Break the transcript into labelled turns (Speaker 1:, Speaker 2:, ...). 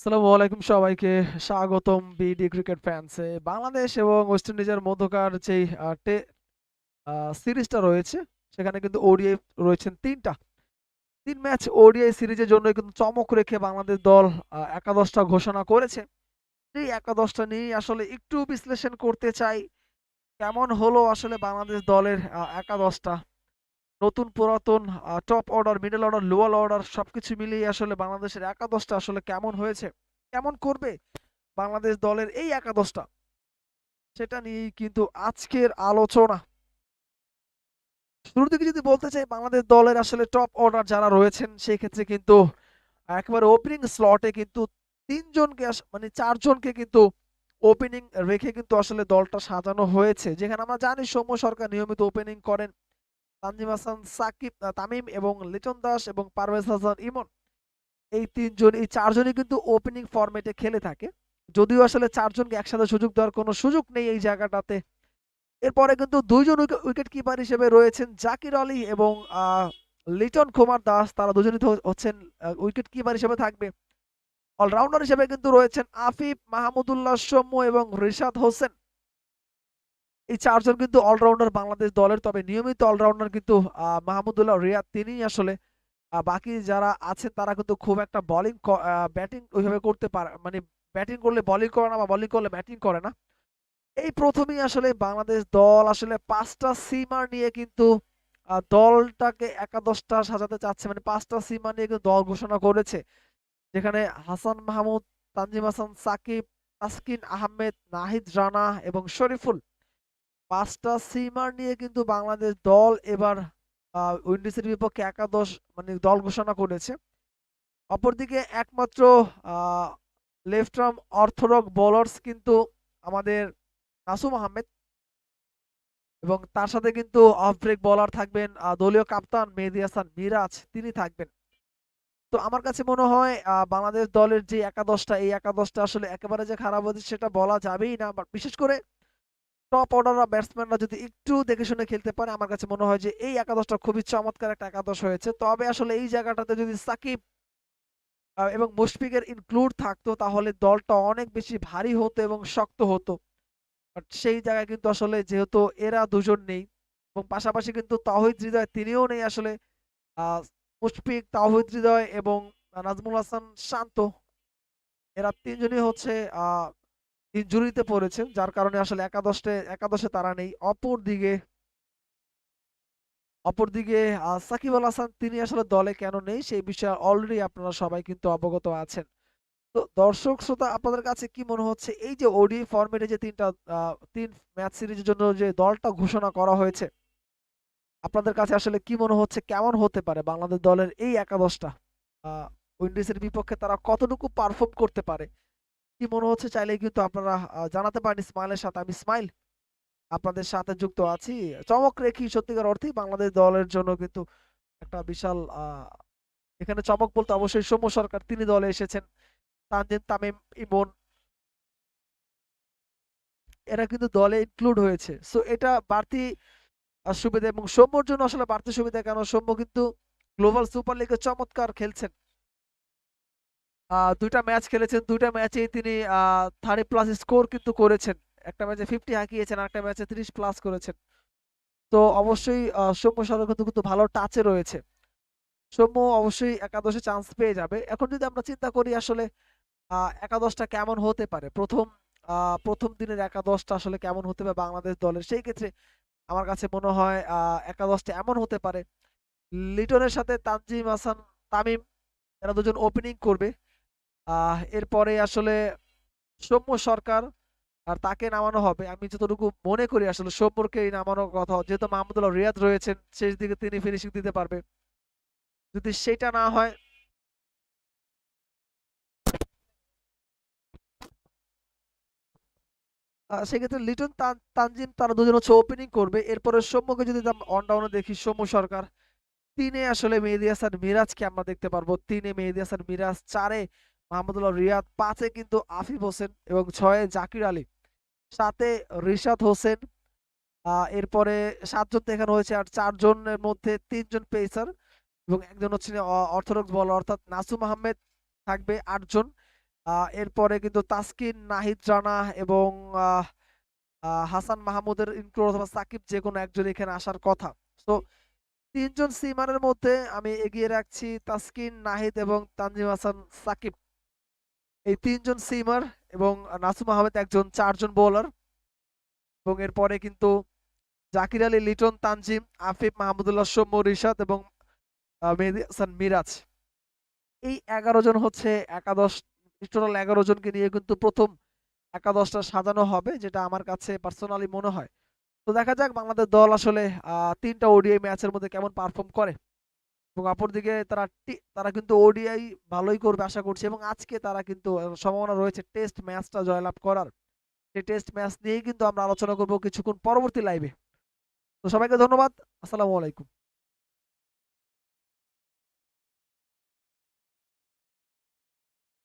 Speaker 1: আসসালামু আলাইকুম সবাইকে, স্বাগতম বিডি ক্রিকেট ফ্যান্সে বাংলাদেশ এবং ওয়েস্ট ইন্ডিজের মধ্যকার যেই সিরিজটা রয়েছে, সেখানে কিন্তু ওডিআই রয়েছেন তিনটা। তিন ম্যাচ ওডিআই সিরিজের জন্য কিন্তু চমক রেখে বাংলাদেশ দল একাদশটা ঘোষণা করেছে। এই একাদশটা নিয়ে আসলে একটু বিশ্লেষণ করতে চাই, কেমন হলো আসলে বাংলাদেশ দলের একাদশটা? নতুন পুরাতন top order middle order lower order সবকিছু মিলিয়ে আসলে বাংলাদেশের একাদশটা আসলে কেমন হয়েছে? কেমন করবে বাংলাদেশ দলের এই একাদশটা? সেটা নিয়েই কিন্তু আজকের আলোচনা। শুরু থেকে যদি বলতে চাই, বাংলাদেশ দলের আসলে টপ অর্ডার যারা রয়েছেন সেই ক্ষেত্রে কিন্তু একেবারে ওপেনিং স্লটে কিন্তু তিনজনকে মানে চারজনকে কিন্তু ওপেনিং রেখে কিন্তু আসলে দলটা সাজানো হয়েছে। যেখানে আমরা জানি সৌম্য সরকার নিয়মিত ওপেনিং করেন। তানজিম হাসান, সাকিব তামিম এবং লিটন দাস এবং পারভেজ হাসান, ইমন। এই তিনজন, এই চারজনই কিন্তু ওপেনিং ফরম্যাটে খেলে থাকে। যদিও আসলে চারজনকে একসাথে সুযোগ দেওয়ার কোনো সুযোগ নেই এই জায়গাটাতে। এরপরে কিন্তু দুইজন উইকেট কিপার হিসেবে রয়েছেন জাকির আলী এবং লিটন কুমার দাস। তারা দুজনই তো হচ্ছেন উইকেট কিপার হিসেবে থাকবে। অলরাউন্ডার হিসেবে কিন্তু রয়েছেন আফিফ, মাহমুদুল্লাহ, সৌম্য এবং রিশাদ হোসেন। এই চারজন কিন্তু অলরাউন্ডার বাংলাদেশ দলের, তবে নিয়মিত অলরাউন্ডার কিন্তু মাহমুদুল্লাহ রিয়াদ তিনি আসলে। বাকি যারা আছেন তারা কিন্তু খুব একটা বোলিং ব্যাটিং ওইভাবে করতে পারে মানে ব্যাটিং করলে বলিং করে না বা বলিং করলে ব্যাটিং করে না। এই প্রথমেই আসলে বাংলাদেশ দল আসলে পাঁচটা সিমার নিয়ে কিন্তু দলটাকে একাদশটা সাজাতে চাচ্ছে। মানে পাঁচটা সিমার নিয়ে কিন্তু দল ঘোষণা করেছে। যেখানে হাসান মাহমুদ, তানজিম হাসান, সাকিব, তাসকিন আহমেদ, নাহিদ রানা এবং শরীফুল পাঁচটা সিমার নিয়ে কিন্তু বাংলাদেশ দল এবার উইন্ডিজের বিপক্ষে একাদশ মানে দল ঘোষণা করেছে। অপরদিকে একমাত্র লেফট আর্ম অর্থোডক্স বোলার্স কিন্তু আমাদের নাসুম আহমেদ এবং তার সাথে কিন্তু অফ ব্রেক বোলার থাকবেন দলীয় কাপ্তান মেহেদি হাসান মিরাজ, তিনি থাকবেন। তো আমার কাছে মনে হয় বাংলাদেশ দলের যে একাদশটা, এই একাদশটা আসলে একেবারে যে খারাপ হয়েছে সেটা বলা যাবেই না বিশেষ করে টপ অর্ডার ব্যাটসম্যানরা যদি একটু দেখে শুনে খেলতে পারে, আমার কাছে মনে হয় যে এই একাদশটা খুবই চমৎকার একটা একাদশ হয়েছে। তবে আসলে এই জায়গাটাতে যদি সাকিব এবং মুশফিকের ইনক্লুড থাকতো, তাহলে দলটা অনেক বেশি ভারী হতো এবং শক্ত হতো। বাট সেই জায়গায় কিন্তু আসলে যেহেতু এরা দুজন নেই, এবং পাশাপাশি কিন্তু তাহিদ হৃদয় তিনিও নেই আসলে মুশফিক তাহিদ হৃদয় এবং নাজমুল হাসান শান্ত, এরা তিনজনই হচ্ছে আহ ইনজুরিতে পড়েছেন যার কারণে আসলে একাদশে একাদশে তারা নেই। অপর দিকে অপরদিকে আহ, সাকিব আল হাসান তিনি আসলে দলে কেন নেই সেই বিষয়ে অলরেডি আপনারা সবাই কিন্তু অবগত আছেন। তো দর্শক শ্রোতা আপনাদের কাছে কি মনে হচ্ছে? এই যে ওডি ফরম্যাটে যে তিনটা তিন ম্যাচ সিরিজের জন্য যে দলটা ঘোষণা করা হয়েছে আপনাদের কাছে আসলে কি মনে হচ্ছে? কেমন হতে পারে বাংলাদেশ দলের এই একাদশটা? উইন্ডিজের বিপক্ষে তারা কতটুকু পারফর্ম করতে পারে? কি মনে হচ্ছে চাইলেই কিন্তু আপনারা জানাতে পারেন স্মাইলের সাথে। আমি স্মাইল আপনাদের সাথে যুক্ত আছি। চমক রেখি সত্যিকার অর্থেই বাংলাদেশ দলের জন্য কিন্তু একটা বিশাল এখানে চমক বলতে অবশ্যই সৌম্য সরকার, তিনি দলে এসেছেন। তানজিম তামিম, ইমন, এরা কিন্তু দলে ইনক্লুড হয়েছে। সো এটা বাড়তি সুবিধা এবং সৌম্যর জন্য আসলে বাড়তি সুবিধা কেন? সৌম্য কিন্তু গ্লোবাল সুপার লিগে চমৎকার খেলছেন। দুইটা ম্যাচ খেলেছেন, দুইটা ম্যাচেই তিনি থার্টি প্লাস স্কোর কিন্তু করেছেন। একটা ম্যাচে ফিফটি হাঁকিয়েছেন আর একটা ম্যাচে ত্রিশ প্লাস করেছেন। তো অবশ্যই সৌম্য সরকার কিন্তু কিন্তু ভালো টাচে রয়েছে। সৌম্য অবশ্যই একাদশে চান্স পেয়ে যাবে। এখন যদি আমরা চিন্তা করি আসলে একাদশটা কেমন হতে পারে? প্রথম প্রথম দিনের একাদশটা আসলে কেমন হতে পারে বাংলাদেশ দলের? সেই ক্ষেত্রে আমার কাছে মনে হয় একাদশটা এমন হতে পারে। লিটনের সাথে তানজিম হাসান তামিম, এরা দুজন ওপেনিং করবে। এরপরে আসলে সৌম্য সরকার আর তাকে নামানো হবে। আমি যতটুকু মনে করি আসলে সৌম্যকেই নামানোর কথা, যেহেতু মাহমুদুল্লাহ রিয়াদ রয়েছেন, শেষ দিকে তিনি ফিনিশিং দিতে পারবে। যদি সেটা না হয় সেক্ষেত্রে লিটন তান- তানজিম তারা দুজন হচ্ছে ওপেনিং করবে। এরপরে সৌম্যকে যদি অন ডাউনে দেখি, সৌম্য সরকার, তিনে আসলে মেহেদী হাসান মিরাজকে আমরা দেখতে পারব। তিনে মেহেদী হাসান মিরাজ, চারে মাহমুদুল্লাহ রিয়াদ পাঁচে কিন্তু আফিফ হোসেন এবং ছয়ে জাকির আলী। সাতে রিশাদ হোসেন। এরপরে সাতজন দেখানো হয়েছে আর চারজনের মধ্যে তিনজন পেসার এবং একজন হচ্ছে অর্থোডক্স বলার অর্থাৎ নাসুম আহমেদ থাকবে আটজন। এরপরে কিন্তু তাসকিন, নাহিদ রানা এবং হাসান মাহমুদের ইনক্লুড অথবা সাকিব যে কোনো একজন এখানে আসার কথা। তো তিনজন সিমারের মধ্যে আমি এগিয়ে রাখছি তাসকিন, নাহিদ এবং তানজিম হাসান, সাকিব। এই তিনজন সিমার এবং নাসুম আহমেদ একজন চারজন বোলার এবং এরপরে কিন্তু জাকির আলী, লিটন তানজিম, আফিফ মাহমুদুল্লাহ সৌম্য, রিশাদ এবং হাসান মিরাজ। এই এগারো জন হচ্ছে একাদশ টোটাল এগারো জনকে নিয়ে কিন্তু প্রথম একাদশটা সাজানো হবে, যেটা আমার কাছে পার্সোনালি মনে হয়। তো দেখা যাক বাংলাদেশ দল আসলে তিনটা ওডিআই ম্যাচের মধ্যে কেমন পারফর্ম করে। এবং অপরদিকে তারা তারা কিন্তু ওডিআই ভালোই করবে আশা করছে এবং আজকে তারা কিন্তু সম্ভাবনা রয়েছে টেস্ট ম্যাচটা জয়লাভ করার। সেই টেস্ট ম্যাচ নিয়েই কিন্তু আমরা আলোচনা করব কিছুক্ষণ পরবর্তী লাইভে তো সবাইকে ধন্যবাদ, আসসালামু আলাইকুম।